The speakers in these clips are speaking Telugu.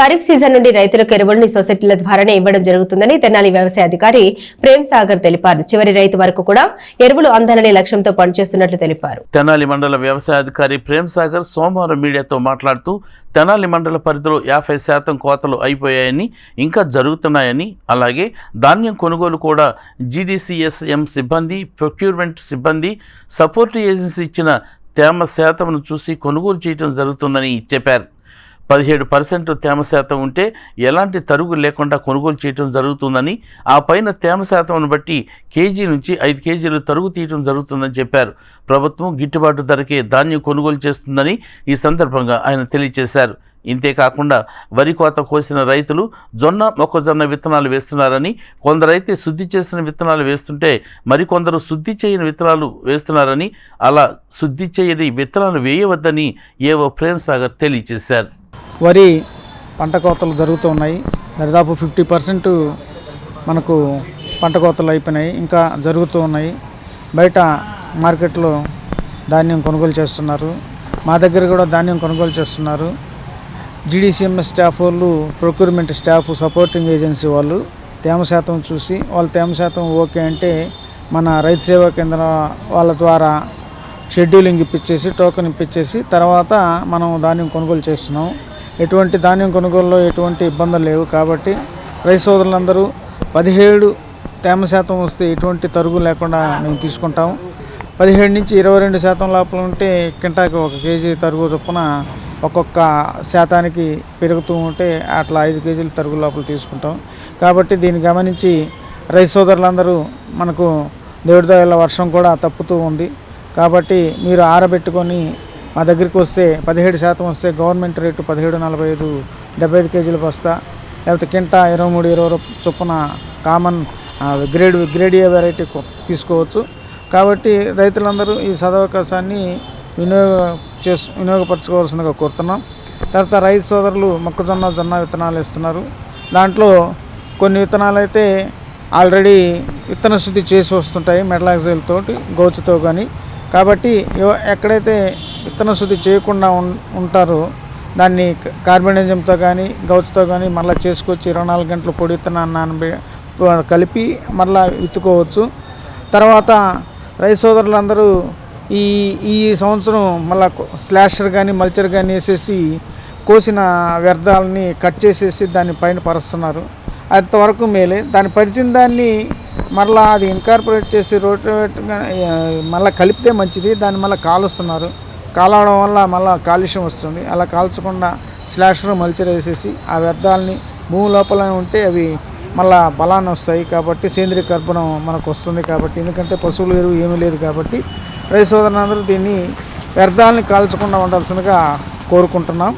ఖరీఫ్ సీజన్ నుండి రైతులకు ఎరువులను సొసైటీల ద్వారానే ఇవ్వడం జరుగుతుందని తెనాలి వ్యవసాయ అధికారి ప్రేమ్ సాగర్ తెలిపారు. చివరి రైతు వరకు కూడా ఎరువులు అందాలనే లక్ష్యంతో పనిచేస్తున్నట్లు తెలిపారు. తెనాలి మండల వ్యవసాయ అధికారి ప్రేమ్ సాగర్ సోమవారం మీడియాతో మాట్లాడుతూ తెనాలి మండల పరిధిలో యాభై శాతం కోతలు అయిపోయాయని ఇంకా జరుగుతున్నాయని అలాగే ధాన్యం కొనుగోలు కూడా జీడీసీఎస్ఎం సిబ్బంది ప్రొక్యూర్మెంట్ సిబ్బంది సపోర్ట్ ఏజెన్సీ ఇచ్చిన తేమ శాతంను చూసి కొనుగోలు చేయడం జరుగుతుందని చెప్పారు. పదిహేడు పర్సెంట్ తేమ శాతం ఉంటే ఎలాంటి తరుగు లేకుండా కొనుగోలు చేయడం జరుగుతుందని ఆ పైన తేమ శాతంను బట్టి కేజీ నుంచి ఐదు కేజీలు తరుగు తీయడం జరుగుతుందని చెప్పారు. ప్రభుత్వం గిట్టుబాటు ధరకే ధాన్యం కొనుగోలు చేస్తుందని ఈ సందర్భంగా ఆయన తెలియజేశారు. ఇంతేకాకుండా వరి కోత కోసిన రైతులు జొన్న మొక్కజొన్న విత్తనాలు వేస్తున్నారని కొందరైతే శుద్ధి చేసిన విత్తనాలు వేస్తుంటే మరికొందరు శుద్ధి చేయని విత్తనాలు వేస్తున్నారని అలా శుద్ధి చేయని విత్తనాలు వేయవద్దని ఏవో ప్రేమ్ సాగర్ తెలియజేశారు. వరి పంట కోతలు జరుగుతూ ఉన్నాయి. దాదాపు ఫిఫ్టీ పర్సెంట్ మనకు పంట కోతలు అయిపోయినాయి. ఇంకా జరుగుతూ ఉన్నాయి. బయట మార్కెట్లో ధాన్యం కొనుగోలు చేస్తున్నారు. మా దగ్గర కూడా ధాన్యం కొనుగోలు చేస్తున్నారు. జీడీసీఎంఎస్ స్టాఫ్ వాళ్ళు ప్రొక్యూర్మెంట్ స్టాఫ్ సపోర్టింగ్ ఏజెన్సీ వాళ్ళు తేమ శాతం చూసి వాళ్ళ తేమ శాతం ఓకే అంటే మన రైతు సేవా కేంద్రం వాళ్ళ ద్వారా షెడ్యూలింగ్ ఇప్పించేసి టోకెన్ ఇప్పించేసి తర్వాత మనం ధాన్యం కొనుగోలు చేస్తున్నాం. ఎటువంటి ధాన్యం కొనుగోలులో ఎటువంటి ఇబ్బందులు లేవు కాబట్టి రైతు సోదరులందరూ పదిహేడు తేమ శాతం వస్తే ఎటువంటి తరుగు లేకుండా మేము తీసుకుంటాం పదిహేడు నుంచి ఇరవై రెండు శాతం లోపల ఉంటే కింటాకి ఒక కేజీ తరుగు చొప్పున ఒక్కొక్క శాతానికి పెరుగుతూ ఉంటే అట్లా ఐదు కేజీలు తరుగు లోపల తీసుకుంటాం. కాబట్టి దీన్ని గమనించి రైతు సోదరులందరూ మనకు దేవుడి వర్షం కూడా తప్పుతూ ఉంది. కాబట్టి మీరు ఆరబెట్టుకొని మా దగ్గరికి వస్తే పదిహేడు శాతం వస్తే గవర్నమెంట్ రేటు పదిహేడు నలభై ఐదు డెబ్బై ఐదు కేజీల బస్తా లేకపోతే కింటా ఇరవై మూడు ఇరవై చొప్పున కామన్ గ్రేడ్ గ్రేడియా వెరైటీ తీసుకోవచ్చు. కాబట్టి రైతులందరూ ఈ సదవకాశాన్ని వినియోగ చేసు వినియోగపరచుకోవాల్సిందిగా కోరుతున్నాం. తర్వాత రైతు సోదరులు మొక్కజొన్న జొన్న విత్తనాలు ఇస్తున్నారు దాంట్లో కొన్ని విత్తనాలు అయితే ఆల్రెడీ విత్తన శుద్ధి చేసి వస్తుంటాయి మెటలాక్సైల్ తోటి గోచుతో కానీ కాబట్టి ఎక్కడైతే విత్తన శుద్ధి చేయకుండా ఉం- దాన్ని కార్బనిజంతో కానీ గౌచ్తో కానీ మళ్ళీ చేసుకొచ్చి ఇరవై నాలుగు గంటలు పొడి విత్తనాన్ని కలిపి మళ్ళీ విత్తుకోవచ్చు. తర్వాత రైతు సోదరులందరూ ఈ ఈ సంవత్సరం మళ్ళీ స్లాషర్ కానీ మల్చర్ కానీ వేసేసి కోసిన వ్యర్థాలని కట్ చేసేసి దాన్ని పైన పరుస్తున్నారు. అంతవరకు మేలే. దాన్ని పరిచిన దాన్ని మళ్ళీ అది ఇన్కార్పొరేట్ చేసి రోటేట్ మళ్ళీ కలిపితే మంచిది. దాన్ని మళ్ళీ కాలుస్తున్నారు. కాలవడం వల్ల మళ్ళీ కాలుష్యం వస్తుంది. అలా కాల్చకుండా స్లాషర్ మల్చర్ వేసేసి ఆ వ్యర్థాలని భూమి లోపల ఉంటే అవి మళ్ళా బలాన్ని వస్తాయి కాబట్టి సేంద్రియ కర్పణం మనకు వస్తుంది కాబట్టి. ఎందుకంటే పశువుల ఎరువు ఏమీ లేదు కాబట్టి రైతు సోదరులందరూ దీన్ని వ్యర్థాలని కాల్చకుండా ఉండాల్సిందిగా కోరుకుంటున్నాం.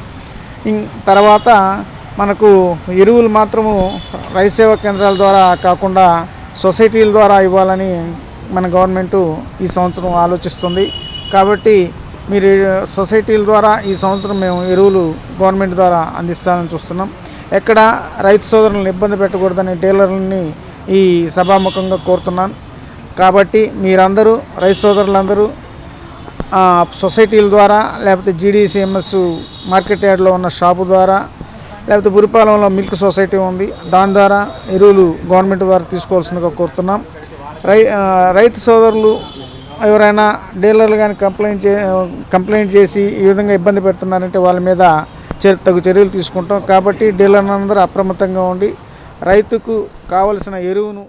ఇం- తర్వాత మనకు ఎరువులు మాత్రము రైతు సేవా కేంద్రాల ద్వారా కాకుండా సొసైటీల ద్వారా ఇవ్వాలని మన గవర్నమెంటు ఈ సంవత్సరం ఆలోచిస్తుంది. కాబట్టి మీరు సొసైటీల ద్వారా ఈ సంవత్సరం మేము ఎరువులు గవర్నమెంట్ ద్వారా అందిస్తామని చూస్తున్నాం. ఎక్కడ రైతు సోదరులను ఇబ్బంది పెట్టకూడదని డీలర్లని ఈ సభాముఖంగా కోరుతున్నాను. కాబట్టి మీరందరూ రైతు సోదరులందరూ సొసైటీల ద్వారా లేకపోతే జీడీసీఎంఎస్ మార్కెట్ యార్డ్లో ఉన్న షాపు ద్వారా లేకపోతే బురిపాలెంలో మిల్క్ సొసైటీ ఉంది దాని ద్వారా ఎరువులు గవర్నమెంట్ ద్వారా తీసుకోవాల్సిందిగా కోరుతున్నాం. రై రైతు సోదరులు ఎవరైనా డీలర్లు కానీ కంప్లైంట్ చే కంప్లైంట్ చేసి ఈ విధంగా ఇబ్బంది పెడుతున్నారంటే వాళ్ళ మీద చర్య తగు చర్యలు తీసుకుంటాం. కాబట్టి డీలర్లందరూ అప్రమత్తంగా ఉండి రైతుకు కావలసిన ఎరువును